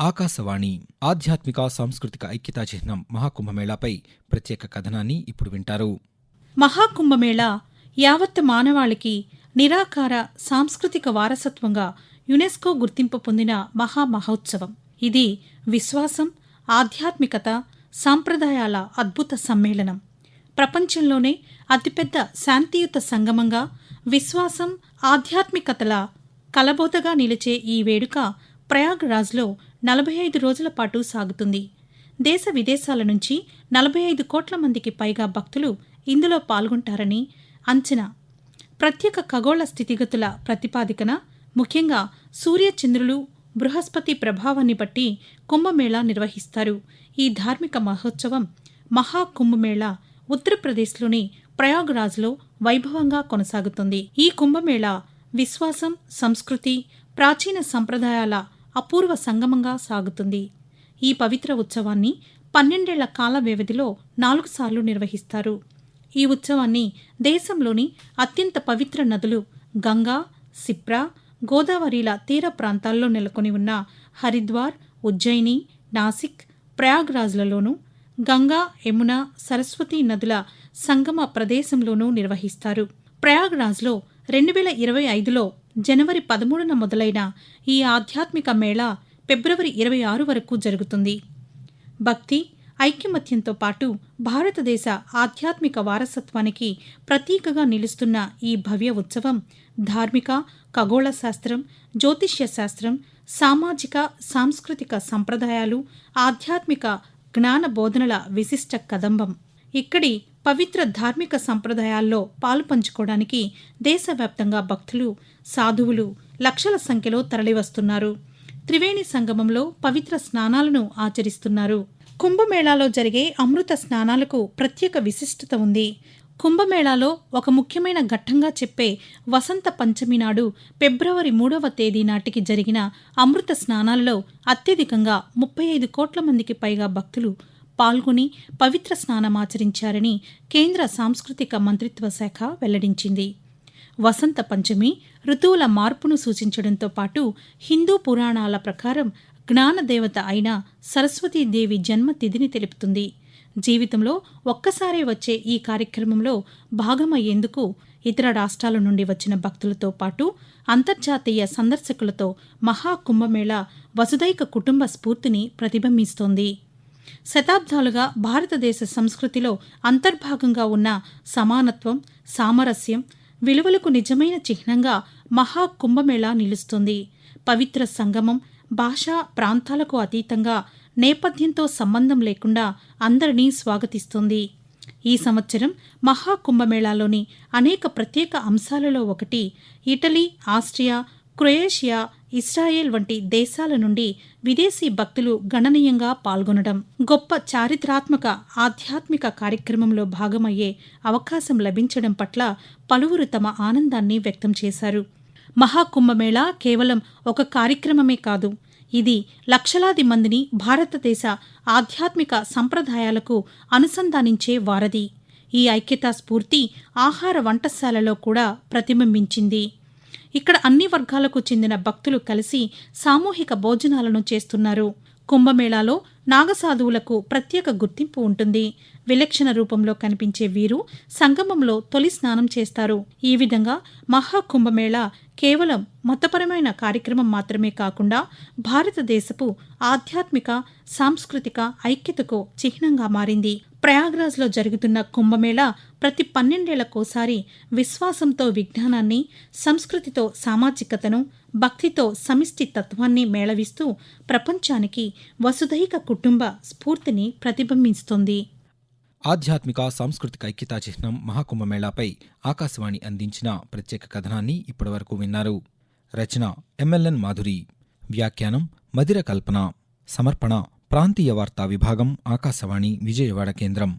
ఆకాశవాణి ఆధ్యాత్మిక సాంస్కృతిక ఐక్యతా చిహ్నం మహాకుంభమేళాపై ప్రత్యేక కథనాన్ని ఇప్పుడు వింటారు. మహాకుంభమేళ యావత్ మానవాళికి నిరాకార సాంస్కృతిక వారసత్వంగా యునెస్కో గుర్తింపు పొందిన మహా మహోత్సవం. ఇది విశ్వాసం ఆధ్యాత్మికత సాంప్రదాయాల అద్భుత సమ్మేళనం. ప్రపంచంలోనే అతిపెద్ద శాంతియుత సంగమంగా విశ్వాసం ఆధ్యాత్మికతల కలబోతగా నిలిచే ఈ వేడుక ప్రయాగ్రాజ్లో నలభై ఐదు రోజుల పాటు సాగుతుంది. దేశ విదేశాల నుంచి నలభై ఐదు కోట్ల మందికి పైగా భక్తులు ఇందులో పాల్గొంటారని అంచనా. ప్రత్యేక ఖగోళ స్థితిగతుల ప్రతిపాదికన ముఖ్యంగా సూర్యచంద్రులు బృహస్పతి ప్రభావాన్ని బట్టి కుంభమేళా నిర్వహిస్తారు. ఈ ధార్మిక మహోత్సవం మహాకుంభమేళా ఉత్తరప్రదేశ్లోని ప్రయాగ్రాజ్లో వైభవంగా కొనసాగుతుంది. ఈ కుంభమేళా విశ్వాసం సంస్కృతి ప్రాచీన సంప్రదాయాల అపూర్వ సంగమంగా సాగుతుంది. ఈ పవిత్ర ఉత్సవాన్ని పన్నెండేళ్ళ కాల వ్యవధిలో నాలుగు సార్లు నిర్వహిస్తారు. ఈ ఉత్సవాన్ని దేశంలోని అత్యంత పవిత్ర నదులు గంగా సిప్రా గోదావరిల తీర ప్రాంతాల్లో నెలకొని ఉన్న హరిద్వార్ ఉజ్జయిని నాసిక్ ప్రయాగ్రాజ్లలోనూ గంగా యమున సరస్వతి నదుల సంగమ ప్రదేశంలోనూ నిర్వహిస్తారు. ప్రయాగ్రాజ్లో రెండు వేల ఇరవై ఐదులో జనవరి పదమూడున మొదలైన ఈ ఆధ్యాత్మిక మేళా ఫిబ్రవరి ఇరవై ఆరు వరకు జరుగుతుంది. భక్తి ఐక్యమత్యంతో పాటు భారతదేశ ఆధ్యాత్మిక వారసత్వానికి ప్రతీకగా నిలుస్తున్న ఈ భవ్య ఉత్సవం ధార్మిక ఖగోళ శాస్త్రం జ్యోతిష్య శాస్త్రం సామాజిక సాంస్కృతిక సంప్రదాయాలు ఆధ్యాత్మిక జ్ఞాన బోధనల విశిష్ట కదంబం. ఇక్కడి పవిత్ర ధార్మిక సంప్రదాయాల్లో పాలు పంచుకోవడానికి దేశవ్యాప్తంగా భక్తులు సాధువులు లక్షల సంఖ్యలో తరలివస్తున్నారు. త్రివేణి సంగమంలో పవిత్ర స్నానాలను ఆచరిస్తున్నారు. కుంభమేళాలో జరిగే అమృత స్నానాలకు ప్రత్యేక విశిష్టత ఉంది. కుంభమేళాలో ఒక ముఖ్యమైన ఘట్టంగా చెప్పే వసంత పంచమి నాడు ఫిబ్రవరి మూడవ తేదీ నాటికి జరిగిన అమృత స్నానాలలో అత్యధికంగా ముప్పై ఐదు కోట్ల మందికి పైగా భక్తులు పాల్గొని పవిత్ర స్నానమాచరించారని కేంద్ర సాంస్కృతిక మంత్రిత్వ శాఖ వెల్లడించింది. వసంత పంచమి ఋతువుల మార్పును సూచించడంతో పాటు హిందూ పురాణాల ప్రకారం జ్ఞానదేవత అయిన సరస్వతీదేవి జన్మతిథిని తెలుపుతుంది. జీవితంలో ఒక్కసారే వచ్చే ఈ కార్యక్రమంలో భాగమయ్యేందుకు ఇతర రాష్ట్రాల నుండి వచ్చిన భక్తులతో పాటు అంతర్జాతీయ సందర్శకులతో మహాకుంభమేళ వసుదైక కుటుంబ స్ఫూర్తిని ప్రతిబింబిస్తోంది. శతాబ్దాలుగా భారతదేశ సంస్కృతిలో అంతర్భాగంగా ఉన్న సమానత్వం సామరస్యం విలువలకు నిజమైన చిహ్నంగా మహాకుంభమేళా నిలుస్తుంది. పవిత్ర సంగమం భాషా ప్రాంతాలకు అతీతంగా నేపథ్యంతో సంబంధం లేకుండా అందరినీ స్వాగతిస్తుంది. ఈ సంవత్సరం మహాకుంభమేళాలోని అనేక ప్రత్యేక అంశాలలో ఒకటి ఇటలీ ఆస్ట్రియా క్రొయేషియా ఇస్రాయేల్ వంటి దేశాల నుండి విదేశీ భక్తులు గణనీయంగా పాల్గొనడం గొప్ప చారిత్రాత్మక ఆధ్యాత్మిక కార్యక్రమంలో భాగమయ్యే అవకాశం లభించడం పట్ల పలువురు తమ ఆనందాన్ని వ్యక్తం చేశారు. మహాకుంభమేళా కేవలం ఒక కార్యక్రమమే కాదు ఇది లక్షలాది మందిని భారతదేశ ఆధ్యాత్మిక సంప్రదాయాలకు అనుసంధానించే వారధి. ఈ ఐక్యతా స్ఫూర్తి ఆహార వంటశాలలో కూడా ప్రతిబింబించింది. ఇక్కడ అన్ని వర్గాలకు చెందిన భక్తులు కలిసి సామూహిక భోజనాలను చేస్తున్నారు. కుంభమేళాలో నాగసాధువులకు ప్రత్యేక గుర్తింపు ఉంటుంది. విలక్షణ రూపంలో కనిపించే వీరు సంగమంలో తొలి స్నానం చేస్తారు. ఈ విధంగా మహాకుంభమేళ కేవలం మతపరమైన కార్యక్రమం మాత్రమే కాకుండా భారతదేశపు ఆధ్యాత్మిక సాంస్కృతిక ఐక్యతకు చిహ్నంగా మారింది. ప్రయాగ్రాజ్లో జరుగుతున్న కుంభమేళ ప్రతి పన్నెండేళ్ళకోసారి విశ్వాసంతో విజ్ఞానాన్ని సంస్కృతితో సామాజికతను భక్తితో సమిష్టి తత్వాన్ని మేళవిస్తూ ప్రపంచానికి వసుధైక కుటుంబ స్ఫూర్తిని ప్రతిబింబిస్తుంది. ఆధ్యాత్మిక సాంస్కృతిక ఐక్యతా చిహ్నం మహాకుంభమేళాపై ఆకాశవాణి అందించిన ప్రత్యేక కథనాన్ని ఇప్పటివరకు విన్నారు. రచన ఎంఎల్ఎన్ మాధురి. వ్యాఖ్యానం మధిర కల్పన. సమర్పణ ప్రాంతీయ వార్తా విభాగం ఆకాశవాణి విజయవాడ కేంద్రం.